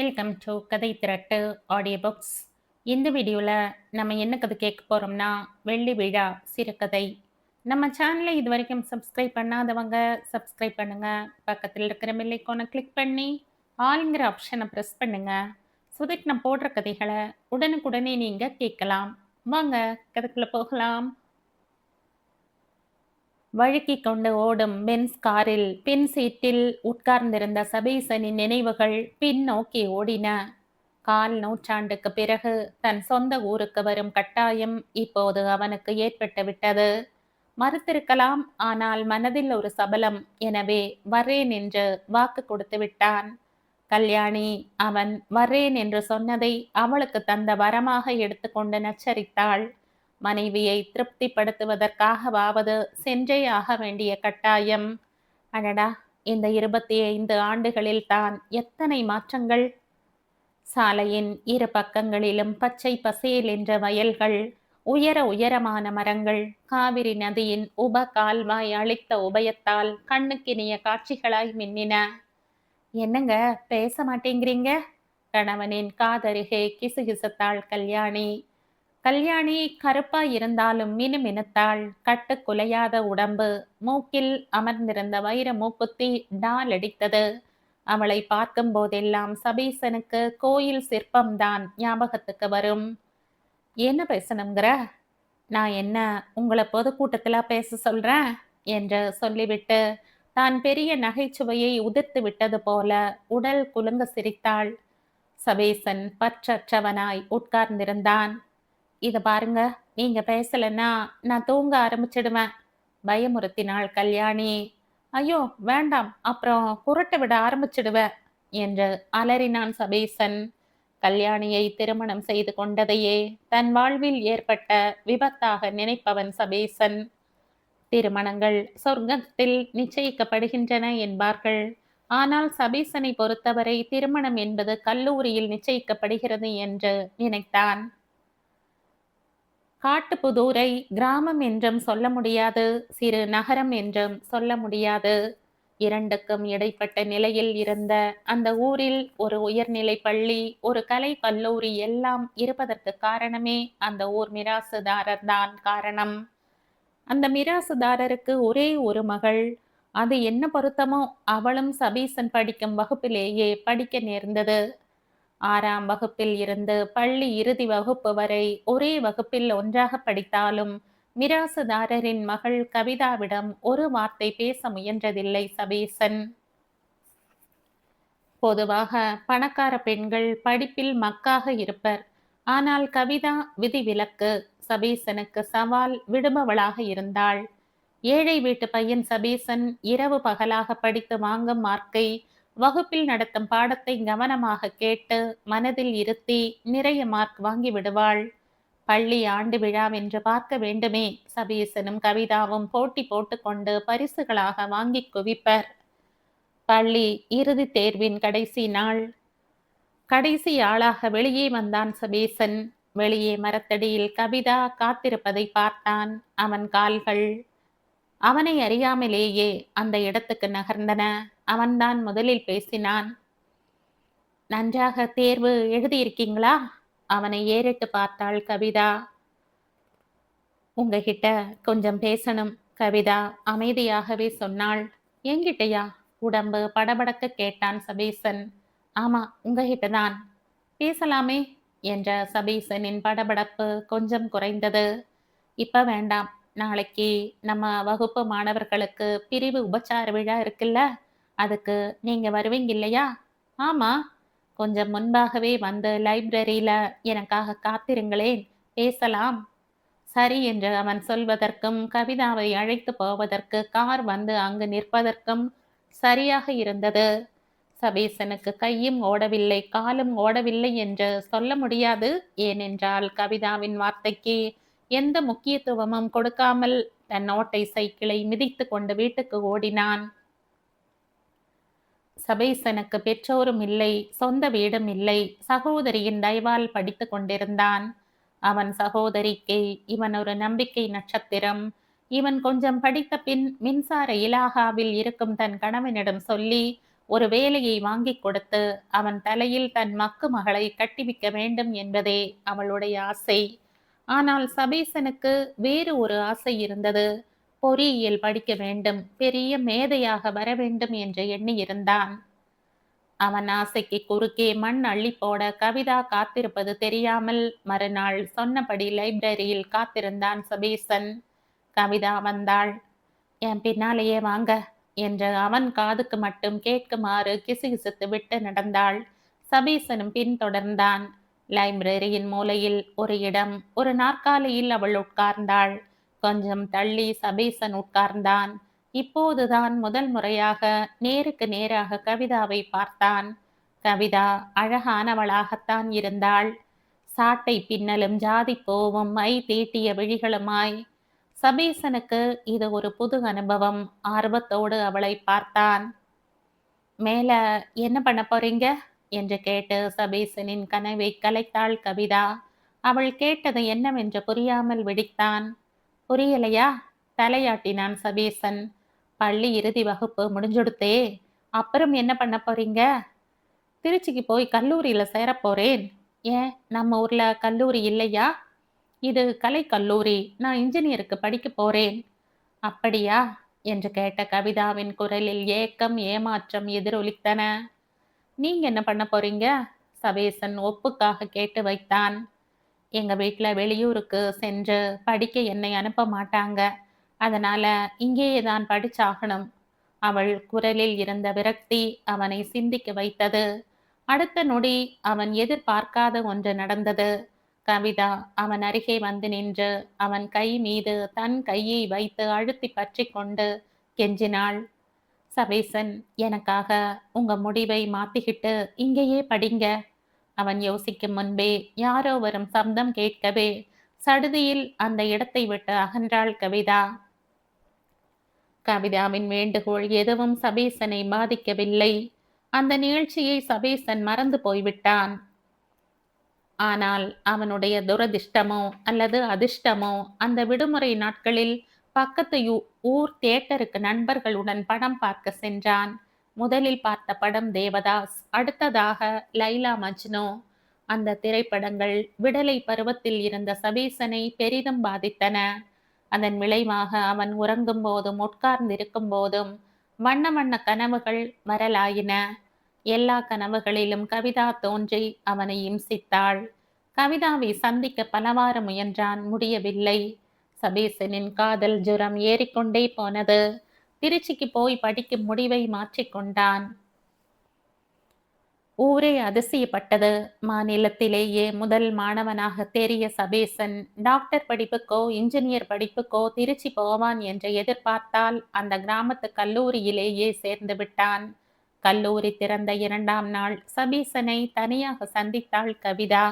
Welcome to கதை திரட்டு audio books இந்த வீடியோவில் நம்ம என்ன கதை கேட்க போகிறோம்னா வெள்ளி விழா சிறுகதை. நம்ம சேனலை இது வரைக்கும் சப்ஸ்கிரைப் பண்ணாதவங்க சப்ஸ்கிரைப் பண்ணுங்க. பக்கத்தில் இருக்கிற மில்லைக்கோனை கிளிக் பண்ணி ஆளுங்கிற ஆப்ஷனை ப்ரெஸ் பண்ணுங்கள் சுதிக் நான் போடுற கதைகளை உடனுக்குடனே நீங்கள் கேட்கலாம். வாங்க கதைக்குள்ளே போகலாம். வழுக்கிக் கொண்டு ஓடும் பென்ஸ் காரில் பின் சீட்டில் உட்கார்ந்திருந்த சபீசனின் நினைவுகள் பின்னோக்கி ஓடின. கால் நூற்றாண்டுக்கு பிறகு தன் சொந்த ஊருக்கு வரும் கட்டாயம் இப்போது அவனுக்கு ஏற்பட்டு விட்டது. மறுத்திருக்கலாம் ஆனால் மனதில் ஒரு சபலம் எனவே வரேன் என்று வாக்கு கொடுத்து விட்டான். கல்யாணி அவன் வரேன் என்று சொன்னதை அவளுக்கு தந்த வரமாக எடுத்துக்கொண்டு நச்சரித்தாள். மனைவியை திருப்திப்படுத்துவதற்காகவாவது சென்றே ஆக வேண்டிய கட்டாயம். அடடா இந்த இருபத்தி ஐந்து ஆண்டுகளில் தான் எத்தனை மாற்றங்கள்? சாலையின் இரு பக்கங்களிலும் பச்சை பசேல் என்ற வயல்கள் உயர உயரமான மரங்கள் காவிரி நதியின் உப கால்வாய் அளித்த உபயத்தால் கண்ணுக்கினிய காட்சிகளாய் மின்னின. என்னங்க பேச மாட்டேங்கிறீங்க? கணவனின் காதருகே கிசுகிசுத்தாள் கல்யாணி. கல்யாணி கருப்பா இருந்தாலும் மினுமினுத்தாள் கட்டு குலையாத உடம்பு. மூக்கில் அமர்ந்திருந்த வைர மூக்குத்தி டால் அடித்தது. அவளை பார்க்கும் போதெல்லாம் சபீசனுக்கு கோயில் சிற்பம்தான் ஞாபகத்துக்கு வரும். என்ன பேசணுங்கிற நான் என்ன உங்களை பொதுக்கூட்டத்தில் பேச சொல்றேன்? என்று சொல்லிவிட்டு தான் பெரிய நகைச்சுவையை உதிர்த்து விட்டது போல உடல் குலுங்க சிரித்தாள். சபேசன் பற்றற்றவனாய் உட்கார்ந்திருந்தான். இதை பாருங்க. நீங்க பேசலன்னா நான் தூங்க ஆரம்பிச்சிடுவேன். பயமுறுத்தினாள் கல்யாணி. ஐயோ வேண்டாம். அப்புறம் குரட்டை விட ஆரம்பிச்சிடுவேன் என்று அலறினான் சபேசன். கல்யாணியை திருமணம் செய்து கொண்டதையே தன் வாழ்வில் ஏற்பட்ட விபத்தாக நினைப்பவன் சபேசன். திருமணங்கள் சொர்க்கத்தில் நிச்சயிக்கப்படுகின்றன என்பார்கள். ஆனால் சபீசனை பொறுத்தவரை திருமணம் என்பது கல்லூரியில் நிச்சயிக்கப்படுகிறது என்று நினைத்தான். காட்டுப்புதூரை கிராமம் என்றும் சொல்ல முடியாது சிறு நகரம் என்றும் சொல்ல முடியாது. இரண்டுக்கும் இடைப்பட்ட நிலையில் இருந்த அந்த ஊரில் ஒரு உயர்நிலை பள்ளி ஒரு கலை கல்லூரி எல்லாம் இருப்பதற்கு காரணமே அந்த ஊர் மிராசுதாரர் தான் காரணம். அந்த மிராசுதாரருக்கு ஒரே ஒரு மகள். அது என்ன பொருத்தமோ அவளும் சபீசன் படிக்கும் வகுப்பிலேயே படிக்க நேர்ந்தது. ஆறாம் வகுப்பில் இருந்து பள்ளி இறுதி வகுப்பு வரை ஒரே வகுப்பில் ஒன்றாக படித்தாலும் மிராசுதாரரின் மகள் கவிதாவிடம் ஒரு வார்த்தை பேச முயன்றதில்லை சபேசன். பொதுவாக பணக்கார பெண்கள் படிப்பில் மக்காக இருப்பர். ஆனால் கவிதா விதிவிலக்கு சபீசனுக்கு சவால் விடுபவளாக இருந்தாள். ஏழை வீட்டு பையன் சபீசன் இரவு பகலாக படித்து வாங்கும் மார்க்கை வகுப்பில் நடத்தும் பாடத்தை கவனமாக கேட்டு மனதில் இருத்தி நிறைய மார்க் வாங்கி விடுவாள். பள்ளி ஆண்டு விழாவென்று பார்க்க வேண்டுமே. சபீசனும் கவிதாவும் போட்டி போட்டுக்கொண்டு பரிசுகளாக வாங்கி குவிப்பர். பள்ளி இறுதி தேர்வின் கடைசி நாள். கடைசி ஆளாக வெளியே வந்தான் சபீசன் வெளியே மரத்தடியில் கவிதா காத்திருப்பதை பார்த்தான். அவன் கால்கள் அவனை அறியாமலேயே அந்த இடத்துக்கு நகர்ந்தன. அவன்தான் முதலில் பேசினான். நன்றாக தேர்வு எழுதியிருக்கீங்களா? அவனை ஏறிட்டு பார்த்தாள் கவிதா. உங்ககிட்ட கொஞ்சம் பேசணும் கவிதா அமைதியாகவே சொன்னாள். என்கிட்டயா உடம்பு படபடக்க கேட்டான் சபீசன். ஆமா உங்ககிட்ட தான் பேசலாமே என்ற சபீசனின் படபடப்பு கொஞ்சம் குறைந்தது. இப்ப வேண்டாம் நாளைக்கு நம்ம வகுப்பு மாணவர்களுக்கு பிரிவு உபச்சார விழா இருக்குல்ல? அதுக்கு நீங்க வருவீங்க இல்லையா? ஆமா. கொஞ்சம் முன்பாகவே வந்து லைப்ரரியில எனக்காக காத்திருங்களேன். பேசலாம். சரி என்று அவன் சொல்வதற்கும் கவிதாவை அழைத்து போவதற்கு கார் வந்து அங்கு நிற்பதற்கும் சரியாக இருந்தது. சபீசனுக்கு கையும் ஓடவில்லை காலும் ஓடவில்லை என்று சொல்ல முடியாது. ஏனென்றால் கவிதாவின் வார்த்தைக்கு எந்த முக்கியத்துவமும் கொடுக்காமல் தன் ஓட்டை சைக்கிளை மிதித்து கொண்டு வீட்டுக்கு ஓடினான். சபேசனுக்கு பெற்றோரும் இல்லை சொந்த வீடும் இல்லை சகோதரியின் தயவால் படித்து கொண்டிருந்தான். அவன் சகோதரிக்கு இவன் ஒரு நம்பிக்கை நட்சத்திரம். இவன் கொஞ்சம் படித்த பின் மின்சார இலாகாவில் இருக்கும் தன் கணவனிடம் சொல்லி ஒரு வேலையை வாங்கிக் கொடுத்து அவன் தலையில் தன் மக்கு மகளை கட்டிவிக்க வேண்டும் என்பதே அவளுடைய ஆசை. ஆனால் சபேசனுக்கு வேறு ஒரு ஆசை இருந்தது. பொறியியல் படிக்க வேண்டும் பெரிய மேதையாக வர வேண்டும் என்று எண்ணியிருந்தான். அவன் ஆசைக்கு குறுக்கே மண் அள்ளி போட கவிதா காத்திருப்பது தெரியாமல் மறுநாள் சொன்னபடி லைப்ரரியில் காத்திருந்தான் சபீசன். கவிதா வந்தாள். என் பின்னாலேயே வாங்க என்று அவன் காதுக்கு மட்டும் கேட்குமாறு கிசுகிசுத்து விட்டு நடந்தாள். சபீசனும் பின்தொடர்ந்தான். லைப்ரரியின் மூலையில் ஒரு இடம் ஒரு நாற்காலியில் அவள் உட்கார்ந்தாள். கொஞ்சம் தள்ளி சபேசன் உட்கார்ந்தான். இப்போதுதான் முதல் முறையாக நேருக்கு நேராக கவிதாவை பார்த்தான். கவிதா அழகானவளாகத்தான் இருந்தாள். சாட்டை பின்னலும் ஜாதி போவும் மை தீட்டிய விழிகளுமாய். சபீசனுக்கு இது ஒரு புது அனுபவம். ஆர்வத்தோடு அவளை பார்த்தான். மேல என்ன பண்ண போறீங்க? என்று கேட்டு சபீசனின் கனவை கலைத்தாள் கவிதா. அவள் கேட்டது என்னவென்று புரியாமல் வெடித்தான் புரியலையா? தலையாட்டினான் சபீசன். பள்ளி இறுதி வகுப்பு முடிஞ்சொடுத்தே. அப்புறம் என்ன பண்ண போறீங்க? திருச்சிக்கு போய் கல்லூரியில சேரப்போறேன் ஏன்? நம்ம ஊர்ல கல்லூரி இல்லையா? இது கலை கல்லூரி. நான் இன்ஜினியருக்கு படிக்க போறேன். அப்படியா? என்று கேட்ட கவிதாவின் குரலில் ஏக்கம் ஏமாற்றம் எதிரொலித்தன. நீங்க என்ன பண்ண போறீங்க? சபேசன் ஒப்புக்காக கேட்டு வைத்தான். எங்கள் வீட்டில் வெளியூருக்கு சென்று படிக்க என்னை அனுப்ப மாட்டாங்க. அதனால இங்கேயே தான் படிச்சாகணும். அவள் குரலில் இருந்த விரக்தி அவனை சிந்திக்க வைத்தது. அடுத்த நொடி அவன் எதிர்பார்க்காத ஒன்று நடந்தது. கவிதா அவன் அருகே வந்து நின்று அவன் கை மீது தன் கையை வைத்து அழுத்தி பற்றி கொண்டு கெஞ்சினாள். சபேசன் எனக்காக உங்க முடிவை மாத்திக்கிட்டு இங்கேயே படிங்க. அவன் யோசிக்கும் முன்பே யாரோ வரும் சப்தம் கேட்கவே சடுதியில் அந்த இடத்தை விட்டு அகன்றாள் கவிதா. கவிதாவின் வேண்டுகோள் எதுவும் சபேசனை பாதிக்கவில்லை. அந்த நிகழ்ச்சியை சபேசன் மறந்து போய்விட்டான். ஆனால் அவனுடைய துரதிர்ஷ்டமோ அல்லது அதிர்ஷ்டமோ அந்த விடுமுறை நாட்களில் பக்கத்து ஊர் தியேட்டருக்கு நண்பர்களுடன் படம் பார்க்க சென்றான். முதலில் பார்த்த படம் தேவதாஸ் அடுத்ததாக லைலா மஜ்னு. அந்த திரைப்படங்கள் விடலை பருவத்தில் இருந்த சபீசனை பெரிதும் பாதித்தன. அதன் விளைவாக அவன் உறங்கும் போதும் உட்கார்ந்திருக்கும் போதும் வண்ண வண்ண கனவுகள் வரலாயின. எல்லா கனவுகளிலும் கவிதா தோன்றி அவனை இம்சித்தாள். கவிதாவை சந்திக்க பலவாறு முயன்றான் முடியவில்லை. சபீசனின் காதல் ஜுரம் ஏறிக்கொண்டே போனது. திருச்சிக்கு போய் படிக்கும் முடிவை மாற்றிக்கொண்டான் ஊரே அதிசயப்பட்டது. மாநிலத்திலேயே முதல் மாணவனாக தேறிய சபேசன் டாக்டர் படிப்புக்கோ இன்ஜினியர் படிப்புக்கோ திருச்சி போவான் என்று எதிர்பார்த்தால் அந்த கிராமத்து கல்லூரியிலேயே சேர்ந்து விட்டான். கல்லூரி திறந்த இரண்டாம் நாள் சபீசனை தனியாக சந்தித்தாள் கவிதா.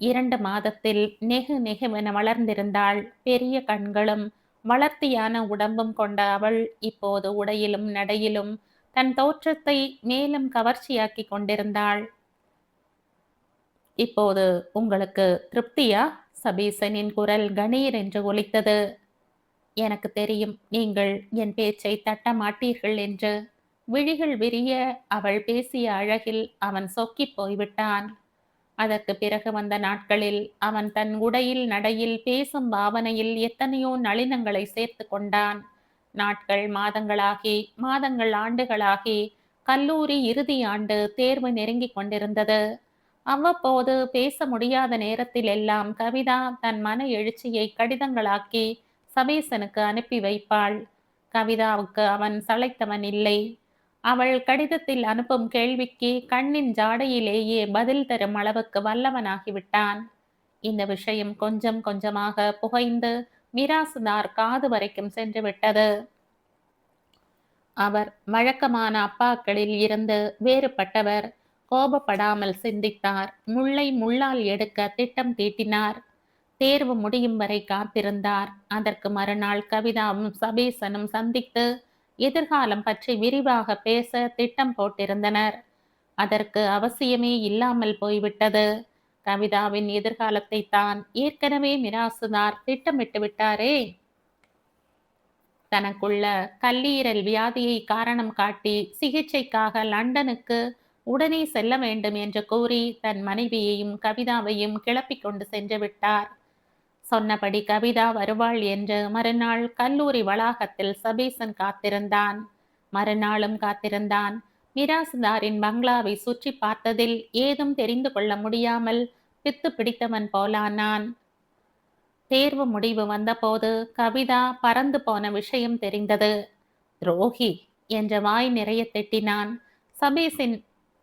இரண்டு மாதத்தில் நெகு நெகுவென வளர்ந்திருந்தாள். பெரிய கண்களும் வளர்த்தியான உடம்பும் கொண்ட அவள் இப்போது உடையிலும் நடையிலும் தன் தோற்றத்தை மேலும் கவர்ச்சியாக்கி கொண்டிருந்தாள். இப்போது உங்களுக்கு திருப்தியா? சபீசனின் குரல் கணீர் என்று ஒலித்தது. எனக்கு தெரியும் நீங்கள் என் பேச்சை தட்ட மாட்டீர்கள் என்று. விழிகள் விரிய அவள் பேசிய அழகில் அவன் சொக்கி போய்விட்டான். அதற்கு பிறகு வந்த நாட்களில் அவன் தன் உடையில் நடையில் பேசும் பாவனையில் எத்தனையோ நளினங்களை சேர்த்து கொண்டான். நாட்கள் மாதங்களாகி மாதங்கள் ஆண்டுகளாகி கல்லூரி இறுதி ஆண்டு தேர்வு நெருங்கி கொண்டிருந்தது. அவ்வப்போது பேச முடியாத நேரத்தில் எல்லாம் கவிதா தன் மன எழுச்சியை கடிதங்களாக்கி சபேசனுக்கு அனுப்பி வைப்பாள். கவிதாவுக்கு அவன் சளைத்தவன் இல்லை. அவள் கடிதத்தில் அனுப்பும் கேள்விக்கு கண்ணின் ஜாடையிலேயே பதில் தரும் அளவுக்கு வல்லவனாகிவிட்டான். இந்த விஷயம் கொஞ்சம் கொஞ்சமாக புகைந்து மிராசுதார் காது வரைக்கும் சென்று விட்டது அவர் வழக்கமான அப்பாக்களில் இருந்து வேறுபட்டவர். கோபப்படாமல் சிந்தித்தார். முள்ளை முள்ளால் எடுக்க திட்டம் தீட்டினார். தேர்வு முடியும் வரை காத்திருந்தார். அதற்கு மறுநாள் கவிதாவும் சபேசனும் சந்தித்து எதிர்காலம் பற்றி விரிவாக பேச திட்டம் போட்டிருந்தனர். அதற்கு அவசியமே இல்லாமல் போய்விட்டது. கவிதாவின் எதிர்காலத்தை தான் ஏற்கனவே மிராசுதார் திட்டமிட்டு விட்டாரே. தனக்குள்ள கல்லீரல் வியாதியை காரணம் காட்டி சிகிச்சைக்காக லண்டனுக்கு உடனே செல்ல வேண்டும் என்று கூறி தன் மனைவியையும் கவிதாவையும் கிளப்பிக் கொண்டு சென்று விட்டார். சொன்னபடி கவிதா வருவாள் என்று மறுநாள் கல்லூரி வளாகத்தில் சபீசன் காத்திருந்தான். மறுநாளும் காத்திருந்தான். மிராசுதாரின் பங்களாவை சுற்றி பார்த்ததில் ஏதும் தெரிந்து கொள்ள முடியாமல் பித்து பிடித்தவன் போலானான். தேர்வு முடிவு வந்தபோது கவிதா பறந்து போன விஷயம் தெரிந்தது. துரோகி என்ற வாய் நிறைய திட்டினான். சபீசின்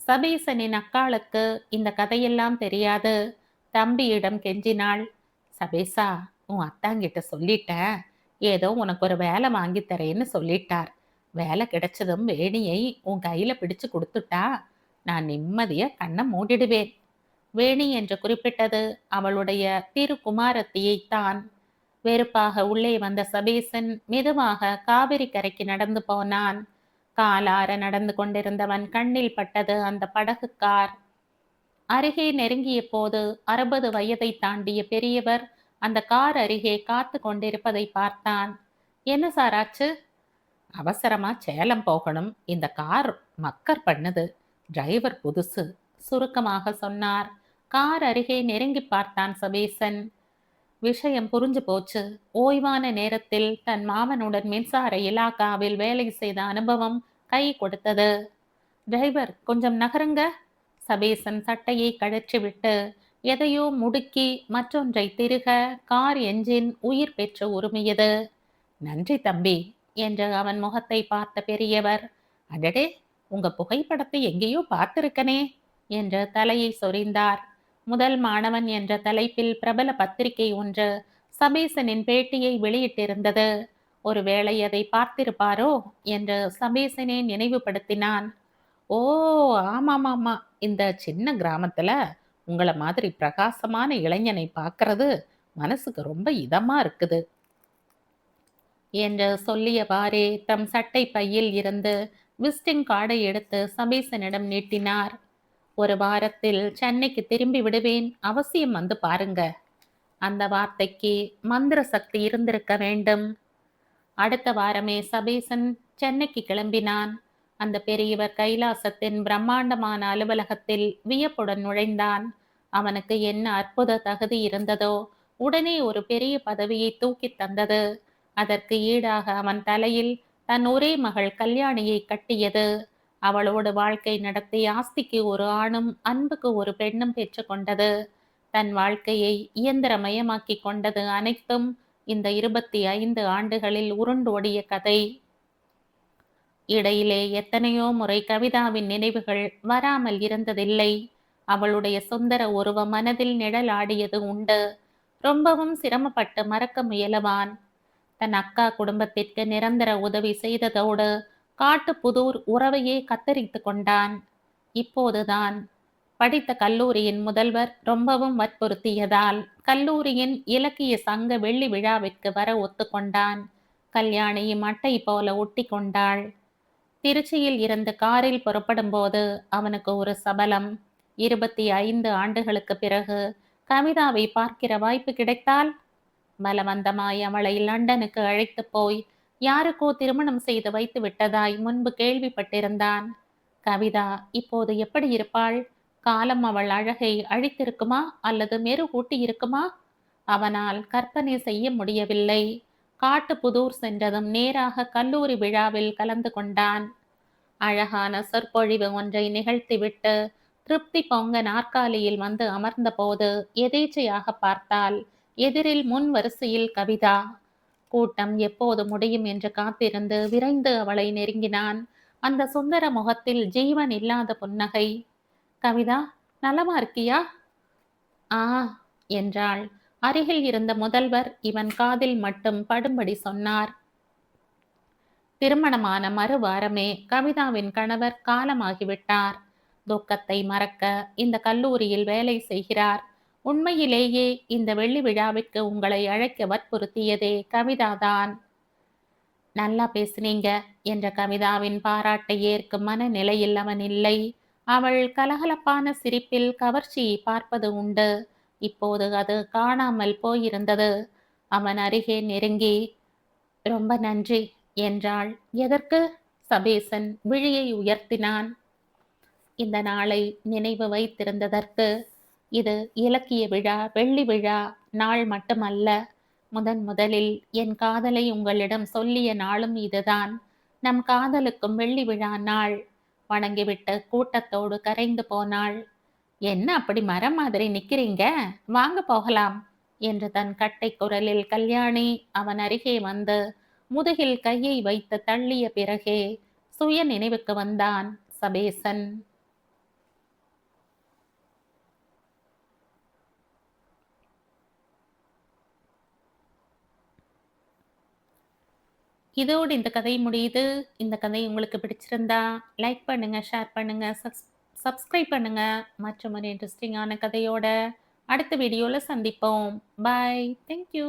சபீசனின் அக்காளுக்கு இந்த கதையெல்லாம் தெரியாது. தம்பியிடம் கெஞ்சினாள். சபேசா உன் அத்தாங்கிட்ட சொல்லிட்டேன். ஏதோ உனக்கு ஒரு வேலை வாங்கி தரேன்னு சொல்லிட்டார். வேலை கிடைச்சதும் வேணியை உன் கையில பிடிச்சு கொடுத்துட்டா நான் நிம்மதிய கண்ணை மூடிடுவேன். வேணி என்று குறிப்பிட்டது அவளுடைய திருக்குமாரத்தியைத்தான் வெறுப்பாக உள்ளே வந்த சபேசன் மெதுவாக காவிரி கரைக்கு நடந்து போனான். காலார நடந்து கொண்டிருந்தவன் கண்ணில் பட்டது அந்த படகு கார் அருகே நெருங்கிய போது அறுபது வயதை தாண்டிய பெரியவர் அந்த கார் அருகே காத்து கொண்டிருப்பதை பார்த்தான். என்ன சார் ஆச்சு? அவசரமா சேலம் போகணும். இந்த கார் மக்கர் பண்ணுது. டிரைவர் புதுசு சுருக்கமாக சொன்னார். கார் அருகே நெருங்கி பார்த்தான் சபேசன். விஷயம் புரிஞ்சு போச்சு. ஓய்வான நேரத்தில் தன் மாமனுடன் மின்சார இலாக்காவில் வேலை செய்த அனுபவம் கை கொடுத்தது. டிரைவர் கொஞ்சம் நகருங்க. சபேசன் சட்டையை கழற்றிவிட்டு எதையோ முடுக்கி மற்றொன்றை திருக கார் என்ஜின் உயிர் பெற்று உரிமையது நன்றி தம்பி என்று அவன் முகத்தை பார்த்த பெரியவர். அடடே உங்க புகைப்படத்தை எங்கேயோ பார்த்திருக்கனே என்று தலையை சொரிந்தார். முதல் மாணவன் என்ற தலைப்பில் பிரபல பத்திரிகை ஒன்று சபேசனின் பேட்டியை வெளியிட்டிருந்தது. ஒருவேளை அதை பார்த்திருப்பாரோ என்று சபேசனை நினைவுபடுத்தினான். ஓ ஆமாமாமா. இந்த சின்ன கிராமத்துல உங்களை மாதிரி பிரகாசமான இளைஞனை பார்க்கறது மனசுக்கு ரொம்ப இதமா இருக்குது. என்று சொல்லியவாறே தம் சட்டை பையில் இருந்து விசிட்டிங் கார்டை எடுத்து சபீசனிடம் நீட்டினார். ஒரு வாரத்தில் சென்னைக்கு திரும்பி விடுவேன். அவசியம் வந்து பாருங்க. அந்த வார்த்தைக்கு மந்திர சக்தி இருந்திருக்க வேண்டும். அடுத்த வாரமே சபீசன் சென்னைக்கு கிளம்பினான். அந்த பெரியவர் கைலாசத்தின் பிரம்மாண்டமான அலுவலகத்தில் வியப்புடன் நுழைந்தான். அவனுக்கு என்ன அற்புத தகுதி இருந்ததோ உடனே ஒரு பெரிய பதவியை தூக்கி தந்தது. அதற்கு ஈடாக அவன் தலையில் தன் ஒரே மகள் கல்யாணியை கட்டியது. அவளோடு வாழ்க்கை நடத்தி ஆஸ்திக்கு ஒரு ஆணும் அன்புக்கு ஒரு பெண்ணும் பெற்றுக்கொண்டது தன் வாழ்க்கையை இயந்திரமயமாக்கி கொண்டது அனைத்தும் இந்த இருபத்தி ஐந்து ஆண்டுகளில் உருண்டோடிய கதை. இடையிலே எத்தனையோ முறை கவிதாவின் நினைவுகள் வராமல் இருந்ததில்லை. அவளுடைய சுந்தர உருவ மனதில் நிழலாடியது உண்டு. ரொம்பவும் சிரமப்பட்டு மறக்க முயலவான். தன் அக்கா குடும்பத்திற்கு நிரந்தர உதவி செய்ததோடு காட்டு புதூர் உறவையே கத்தரித்து கொண்டான். இப்போதுதான் படித்த கல்லூரியின் முதல்வர் ரொம்பவும் வற்புறுத்தியதால் கல்லூரியின் இலக்கிய சங்க வெள்ளி விழாவிற்கு வர ஒத்துக்கொண்டான். கல்யாணியும் அட்டை போல ஒட்டி கொண்டாள் திருச்சியில் இருந்து காரில் புறப்படும் போது அவனுக்கு ஒரு சபலம். இருபத்தி ஐந்து ஆண்டுகளுக்கு பிறகு கவிதாவை பார்க்கிற வாய்ப்பு கிடைத்தால்? பலவந்தமாய் அவளை லண்டனுக்கு அழைத்து போய் யாருக்கோ திருமணம் செய்து வைத்து விட்டதாய் முன்பு கேள்விப்பட்டிருந்தான். கவிதா இப்போது எப்படி இருப்பாள்? காலம் அவள் அழகை அழித்திருக்குமா அல்லது மெருகூட்டி இருக்குமா அவனால் கற்பனை செய்ய முடியவில்லை. காட்டு புதூர் சென்றதும் நேராக கல்லூரி விழாவில் கலந்து கொண்டான். அழகான சொற்பொழிவு ஒன்றை நிகழ்த்திவிட்டு திருப்தி பொங்க நாற்காலியில் வந்து அமர்ந்தபோது எதேச்சையாக பார்த்தால் எதிரில் முன் வரிசையில் கவிதா. கூட்டம் எப்போது முடியும் என்று காத்திருந்து விரைந்து அவளை நெருங்கினான். அந்த சுந்தர முகத்தில் ஜீவன் இல்லாத புன்னகை. கவிதா நலமா இருக்கியா? ஆ என்றாள். அருகில் இருந்த முதல்வர் இவன் காதில் மட்டும் படும்படி சொன்னார். திருமணமான மறுவாரமே கவிதாவின் கணவர் காலமாகிவிட்டார். துக்கத்தை மறக்க இந்த கல்லூரியில் வேலை செய்கிறார். உண்மையிலேயே இந்த வெள்ளி விழாவிற்கு உங்களை அழைக்க வற்புறுத்தியதே கவிதாதான் நல்லா பேசுனீங்க என்ற கவிதாவின் பாராட்டை ஏற்கும் மனநிலையில் அவன் இல்லை. அவள் கலகலப்பான சிரிப்பில் கவர்ச்சியை பார்ப்பது உண்டு. இப்போது அது காணாமல் போயிருந்தது. அவன் அருகே நெருங்கி ரொம்ப நன்றி என்றாள். எதற்கு? சபேசன் விழியை உயர்த்தினான். இந்த நாளை நினைவு வைத்திருந்ததற்கு இது இலக்கிய விழா வெள்ளி விழா நாள் மட்டுமல்ல. முதன் முதலில் என் காதலை உங்களிடம் சொல்லிய நாளும் இதுதான். நம் காதலுக்கும் வெள்ளி விழா நாள். வணங்கிவிட்டு கூட்டத்தோடு கரைந்து போனாள். என்ன அப்படி மரம் மாதிரி நிக்கிறீங்க? வாங்க போகலாம் என்று தன் கட்டை குரலில் கல்யாணி அவன் அருகே வந்து முதுகில் கையை வைத்து தள்ளிய பிறகே சுய நினைவுக்கு வந்தான் சபேசன். இதோடு இந்த கதை முடியுது. இந்த கதை உங்களுக்கு பிடிச்சிருந்தா லைக் பண்ணுங்க ஷேர் பண்ணுங்க சப்ஸ்கிரைப் பண்ணுங்க. மற்றும் ஒரு இன்ட்ரெஸ்டிங்கான கதையோட அடுத்த வீடியோவில் சந்திப்போம். Bye thank you